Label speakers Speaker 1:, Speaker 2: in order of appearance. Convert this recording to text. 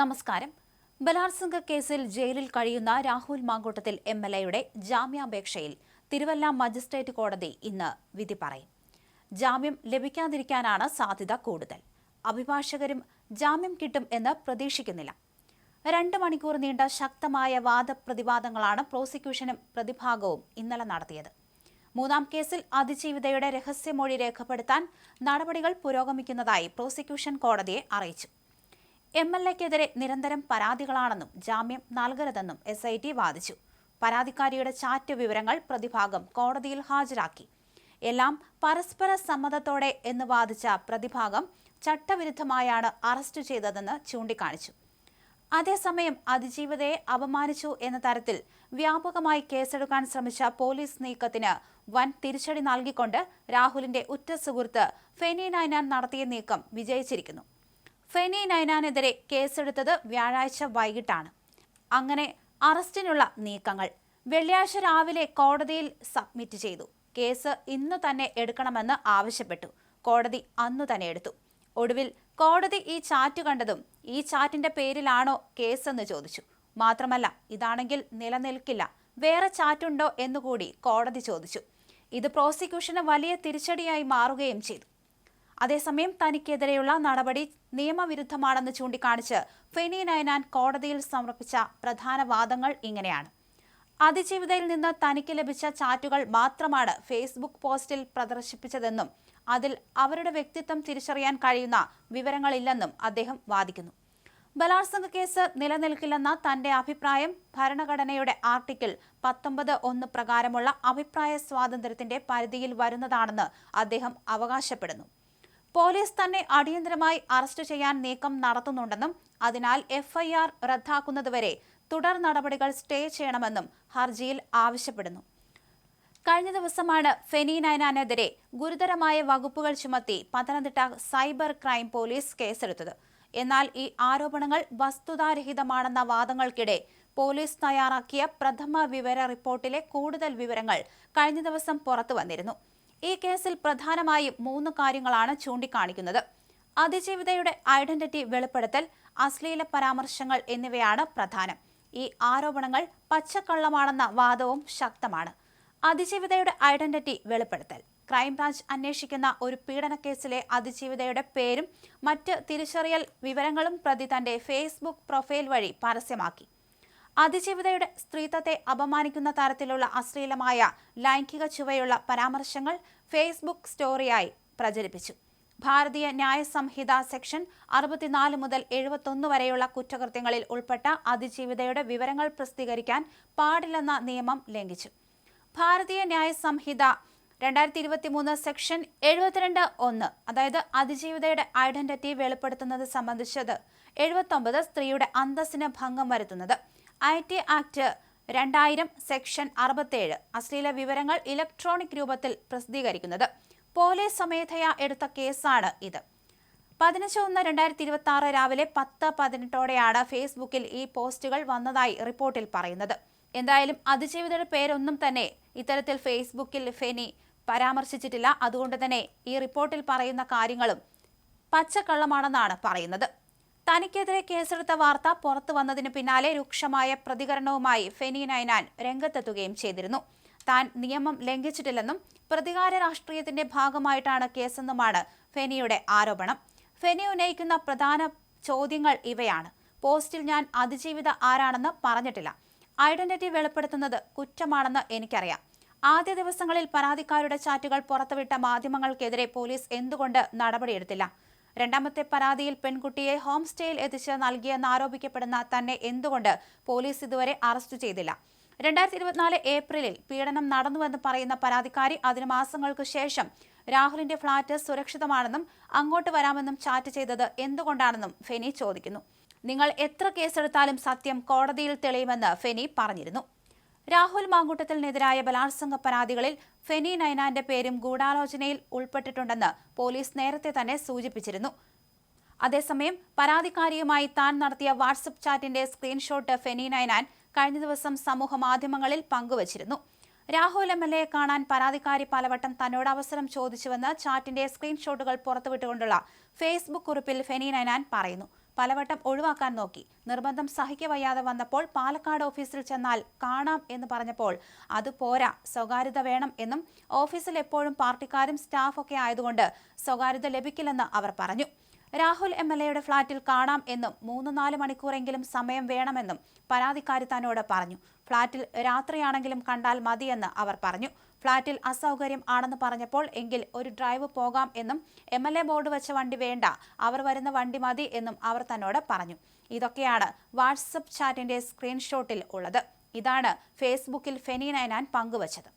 Speaker 1: നമസ്കാരം. ബലാത്സംഗ കേസിൽ ജയിലിൽ കഴിയുന്ന രാഹുൽ മാങ്കൂട്ടത്തിൽ എം എൽ എയുടെ ജാമ്യാപേക്ഷയിൽ തിരുവല്ല മജിസ്ട്രേറ്റ് കോടതി ഇന്ന് വിധി പറയും. ജാമ്യം ലഭിക്കാതിരിക്കാനാണ് സാധ്യത കൂടുതൽ. അഭിഭാഷകരും ജാമ്യം കിട്ടും എന്ന് പ്രതീക്ഷിക്കുന്നില്ല. രണ്ട് മണിക്കൂർ നീണ്ട ശക്തമായ വാദപ്രതിവാദങ്ങളാണ് പ്രോസിക്യൂഷനും പ്രതിഭാഗവും ഇന്നലെ നടത്തിയത്. മൂന്നാം കേസിൽ അതിജീവിതയുടെ രഹസ്യമൊഴി രേഖപ്പെടുത്താൻ നടപടികൾ പുരോഗമിക്കുന്നതായി പ്രോസിക്യൂഷൻ കോടതിയെ അറിയിച്ചു. എം എൽ എക്കെതിരെ നിരന്തരം പരാതികളാണെന്നും ജാമ്യം നൽകരുതെന്നും എസ് ഐ ടി വാദിച്ചു. പരാതിക്കാരിയുടെ ചാറ്റ് വിവരങ്ങൾ പ്രതിഭാഗം കോടതിയിൽ ഹാജരാക്കി. എല്ലാം പരസ്പര സമ്മതത്തോടെ എന്ന് വാദിച്ച പ്രതിഭാഗം ചട്ടവിരുദ്ധമായാണ് അറസ്റ്റ് ചെയ്തതെന്ന് ചൂണ്ടിക്കാണിച്ചു. അതേസമയം അതിജീവിതയെ അപമാനിച്ചു എന്ന തരത്തിൽ വ്യാപകമായി കേസെടുക്കാൻ ശ്രമിച്ച പോലീസ് നീക്കത്തിന് വൻ തിരിച്ചടി നൽകിക്കൊണ്ട് രാഹുലിന്റെ ഉറ്റ സുഹൃത്ത് ഫെനി നൈനാൻ നടത്തിയ നീക്കം വിജയിച്ചിരിക്കുന്നു. ഫെനി നൈനാനെതിരെ കേസെടുത്തത് വ്യാഴാഴ്ച വൈകിട്ടാണ്. അങ്ങനെ അറസ്റ്റിനുള്ള നീക്കങ്ങൾ വെള്ളിയാഴ്ച രാവിലെ കോടതിയിൽ സബ്മിറ്റ് ചെയ്തു. കേസ് ഇന്നു തന്നെ എടുക്കണമെന്ന് ആവശ്യപ്പെട്ടു. കോടതി അന്നു തന്നെ എടുത്തു. ഒടുവിൽ കോടതി ഈ ചാറ്റ് കണ്ടതും ഈ ചാറ്റിന്റെ പേരിലാണോ കേസെന്ന് ചോദിച്ചു. മാത്രമല്ല ഇതാണെങ്കിൽ നിലനിൽക്കില്ല. വേറെ ചാറ്റുണ്ടോ എന്നുകൂടി കോടതി ചോദിച്ചു. ഇത് പ്രോസിക്യൂഷന് വലിയ തിരിച്ചടിയായി മാറുകയും ചെയ്തു. അതേസമയം തനിക്കെതിരെയുള്ള നടപടി നിയമവിരുദ്ധമാണെന്ന് ചൂണ്ടിക്കാണിച്ച് ഫെനി നൈനാൻ കോടതിയിൽ സമർപ്പിച്ച പ്രധാന വാദങ്ങൾ ഇങ്ങനെയാണ്. അതിജീവിതയിൽ നിന്ന് തനിക്ക് ലഭിച്ച ചാറ്റുകൾ മാത്രമാണ് ഫേസ്ബുക്ക് പോസ്റ്റിൽ പ്രദർശിപ്പിച്ചതെന്നും അതിൽ അവരുടെ വ്യക്തിത്വം തിരിച്ചറിയാൻ കഴിയുന്ന വിവരങ്ങളില്ലെന്നും അദ്ദേഹം വാദിക്കുന്നു. ബലാത്സംഗ കേസ് നിലനിൽക്കില്ലെന്ന തന്റെ അഭിപ്രായം ഭരണഘടനയുടെ ആർട്ടിക്കിൾ പത്തൊമ്പത് ഒന്ന് പ്രകാരമുള്ള അഭിപ്രായ സ്വാതന്ത്ര്യത്തിന്റെ പരിധിയിൽ വരുന്നതാണെന്ന് അദ്ദേഹം അവകാശപ്പെടുന്നു. പോലീസ് തന്നെ അടിയന്തരമായി അറസ്റ്റ് ചെയ്യാൻ നീക്കം നടത്തുന്നുണ്ടെന്നും അതിനാൽ എഫ്ഐആർ റദ്ദാക്കുന്നതുവരെ തുടർ നടപടികൾ സ്റ്റേ ചെയ്യണമെന്നും ഹർജിയിൽ ആവശ്യപ്പെടുന്നു. കഴിഞ്ഞ ദിവസമാണ് ഫെനി നൈനാനെതിരെ ഗുരുതരമായ വകുപ്പുകൾ ചുമത്തി പത്തനംതിട്ട സൈബർ ക്രൈം പോലീസ് കേസെടുത്തത്. എന്നാൽ ഈ ആരോപണങ്ങൾ വസ്തുതാരഹിതമാണെന്ന വാദങ്ങൾക്കിടെ പോലീസ് തയ്യാറാക്കിയ പ്രഥമ വിവര റിപ്പോർട്ടിലെ കൂടുതൽ വിവരങ്ങൾ കഴിഞ്ഞ ദിവസം പുറത്തു വന്നിരുന്നു. ഈ കേസിൽ പ്രധാനമായും മൂന്ന് കാര്യങ്ങളാണ് ചൂണ്ടിക്കാണിക്കുന്നത്. അതിജീവിതയുടെ ഐഡന്റിറ്റി വെളിപ്പെടുത്തൽ അശ്ലീല പരാമർശങ്ങൾ എന്നിവയാണ് പ്രധാനം. ഈ ആരോപണങ്ങൾ പച്ചക്കള്ളമാണെന്ന വാദവും ശക്തമാണ്. അതിജീവിതയുടെ ഐഡന്റിറ്റി വെളിപ്പെടുത്തൽ. ക്രൈംബ്രാഞ്ച് അന്വേഷിക്കുന്ന ഒരു പീഡനക്കേസിലെ അതിജീവിതയുടെ പേരും മറ്റ് തിരിച്ചറിയൽ വിവരങ്ങളും പ്രതി തന്റെ ഫേസ്ബുക്ക് പ്രൊഫൈൽ വഴി പരസ്യമാക്കി. അതിജീവിതയുടെ സ്ത്രീത്വത്തെ അപമാനിക്കുന്ന തരത്തിലുള്ള അശ്ലീലമായ ലൈംഗിക ചുവയുള്ള പരാമർശങ്ങൾ ഫേസ്ബുക്ക് സ്റ്റോറിയായി പ്രചരിപ്പിച്ചു. ഭാരതീയ ന്യായ സംഹിത സെക്ഷൻ അറുപത്തിനാല് മുതൽ എഴുപത്തൊന്ന് വരെയുള്ള കുറ്റകൃത്യങ്ങളിൽ ഉൾപ്പെട്ട അതിജീവിതയുടെ വിവരങ്ങൾ പ്രസിദ്ധീകരിക്കാൻ പാടില്ലെന്ന നിയമം ലംഘിച്ചു. ഭാരതീയ ന്യായ സംഹിത രണ്ടായിരത്തി ഇരുപത്തി മൂന്ന് സെക്ഷൻ എഴുപത്തിരണ്ട് ഒന്ന് അതായത് അതിജീവിതയുടെ ഐഡന്റിറ്റി വെളിപ്പെടുത്തുന്നത് സംബന്ധിച്ചത് എഴുപത്തൊമ്പത് സ്ത്രീയുടെ അന്തസ്സിന് ഭംഗം വരുത്തുന്നത്. ഐ ടി ആക്ട് രണ്ടായിരം സെക്ഷൻ അറുപത്തേഴ് അശ്ലീല വിവരങ്ങൾ ഇലക്ട്രോണിക് രൂപത്തിൽ പ്രസിദ്ധീകരിക്കുന്നത്. പോലീസ് സ്വമേധയാ എടുത്ത കേസാണ് ഇത്. പതിനഞ്ച് ഒന്ന് രണ്ടായിരത്തി ഇരുപത്തി ആറ് രാവിലെ പത്ത് പതിനെട്ടോടെയാണ് ഫേസ്ബുക്കിൽ ഈ പോസ്റ്റുകൾ വന്നതായി റിപ്പോർട്ടിൽ പറയുന്നത്. എന്തായാലും അതിജീവിതയുടെ പേരൊന്നും തന്നെ ഇത്തരത്തിൽ ഫേസ്ബുക്കിൽ ഫെനി പരാമർശിച്ചിട്ടില്ല. അതുകൊണ്ട് തന്നെ ഈ റിപ്പോർട്ടിൽ പറയുന്ന കാര്യങ്ങളും പച്ചക്കള്ളമാണെന്നാണ് പറയുന്നത്. തനിക്കെതിരെ കേസെടുത്ത വാർത്ത പുറത്തു വന്നതിന് പിന്നാലെ രൂക്ഷമായ പ്രതികരണവുമായി ഫെനി നൈനാൻ രംഗത്തെത്തുകയും ചെയ്തിരുന്നു. താൻ നിയമം ലംഘിച്ചിട്ടില്ലെന്നും പ്രതികാര രാഷ്ട്രീയത്തിന്റെ ഭാഗമായിട്ടാണ് കേസെന്നുമാണ് ഫെനിയുടെ ആരോപണം. ഫെനി ഉന്നയിക്കുന്ന പ്രധാന ചോദ്യങ്ങൾ ഇവയാണ്. പോസ്റ്റിൽ ഞാൻ അതിജീവിത ആരാണെന്ന് പറഞ്ഞിട്ടില്ല. ഐഡന്റിറ്റി വെളിപ്പെടുത്തുന്നത് കുറ്റമാണെന്ന് എനിക്കറിയാം. ആദ്യ ദിവസങ്ങളിൽ പരാതിക്കാരുടെ ചാറ്റുകൾ പുറത്തുവിട്ട മാധ്യമങ്ങൾക്കെതിരെ പോലീസ് എന്തുകൊണ്ട് നടപടിയെടുത്തില്ല? രണ്ടാമത്തെ പരാതിയിൽ പെൺകുട്ടിയെ ഹോം സ്റ്റേയിൽ എത്തിച്ച് നൽകിയെന്ന് ആരോപിക്കപ്പെടുന്ന തന്നെ എന്തുകൊണ്ട് പോലീസ് ഇതുവരെ അറസ്റ്റ് ചെയ്തില്ല. രണ്ടായിരത്തി ഇരുപത്തിനാല് ഏപ്രിലിൽ പീഡനം നടന്നുവെന്ന് പറയുന്ന പരാതിക്കാരി അതിന് മാസങ്ങൾക്ക് ശേഷം രാഹുലിന്റെ ഫ്ളാറ്റ് സുരക്ഷിതമാണെന്നും അങ്ങോട്ട് വരാമെന്നും ചാറ്റ് ചെയ്തത് എന്തുകൊണ്ടാണെന്നും ഫെനി ചോദിക്കുന്നു. നിങ്ങൾ എത്ര കേസെടുത്താലും സത്യം കോടതിയിൽ തെളിയുമെന്ന് ഫെനി പറഞ്ഞിരുന്നു. രാഹുൽ മാങ്കൂട്ടത്തിനെതിരായ ബലാത്സംഗ പരാതികളിൽ ഫെനി നൈനാന്റെ പേരും ഗൂഢാലോചനയിൽ ഉൾപ്പെട്ടിട്ടുണ്ടെന്ന് പോലീസ് നേരത്തെ തന്നെ സൂചിപ്പിച്ചിരുന്നു. അതേസമയം പരാതിക്കാരിയുമായി താൻ നടത്തിയ വാട്സപ്പ് ചാറ്റിന്റെ സ്ക്രീൻഷോട്ട് ഫെനി നൈനാൻ കഴിഞ്ഞ ദിവസം സമൂഹ മാധ്യമങ്ങളിൽ പങ്കുവച്ചിരുന്നു. രാഹുൽ എം എൽ കാണാൻ പരാതിക്കാരി പലവട്ടം തന്നോട് അവസരം ചോദിച്ചുവെന്ന് ചാറ്റിന്റെ സ്ക്രീൻഷോട്ടുകൾ പുറത്തുവിട്ടുകൊണ്ടുള്ള ഫേസ്ബുക്ക് കുറിപ്പിൽ ഫെനി നൈനാൻ പറയുന്നു. പലവട്ടം ഒഴിവാക്കാൻ നോക്കി. നിർബന്ധം സഹിക്കവയ്യാതെ വന്നപ്പോൾ പാലക്കാട് ഓഫീസിൽ ചെന്നാൽ കാണാം എന്ന് പറഞ്ഞപ്പോൾ അത് പോരാ സ്വകാര്യത വേണം എന്നും ഓഫീസിൽ എപ്പോഴും പാർട്ടിക്കാരും സ്റ്റാഫൊക്കെ ആയതുകൊണ്ട് സ്വകാര്യത ലഭിക്കില്ലെന്ന് അവർ പറഞ്ഞു. രാഹുൽ എം എൽ എയുടെ ഫ്ളാറ്റിൽ കാണാം എന്നും മൂന്ന് നാല് മണിക്കൂറെങ്കിലും സമയം വേണമെന്നും പരാതിക്കാരി തന്നോട് പറഞ്ഞു. ഫ്ളാറ്റിൽ രാത്രിയാണെങ്കിലും കണ്ടാൽ മതിയെന്ന് അവർ പറഞ്ഞു. ഫ്ളാറ്റിൽ അസൗകര്യം ആണെന്ന് പറഞ്ഞപ്പോൾ എങ്കിൽ ഒരു ഡ്രൈവ് പോകാം എന്നും എം ബോർഡ് വെച്ച വണ്ടി വേണ്ട അവർ വരുന്ന വണ്ടി മതി എന്നും അവർ തന്നോട് പറഞ്ഞു. ഇതൊക്കെയാണ് വാട്സപ്പ് ചാറ്റിന്റെ സ്ക്രീൻഷോട്ടിൽ ഉള്ളത്. ഇതാണ് ഫേസ്ബുക്കിൽ ഫെനി നയനാൻ പങ്കുവച്ചത്.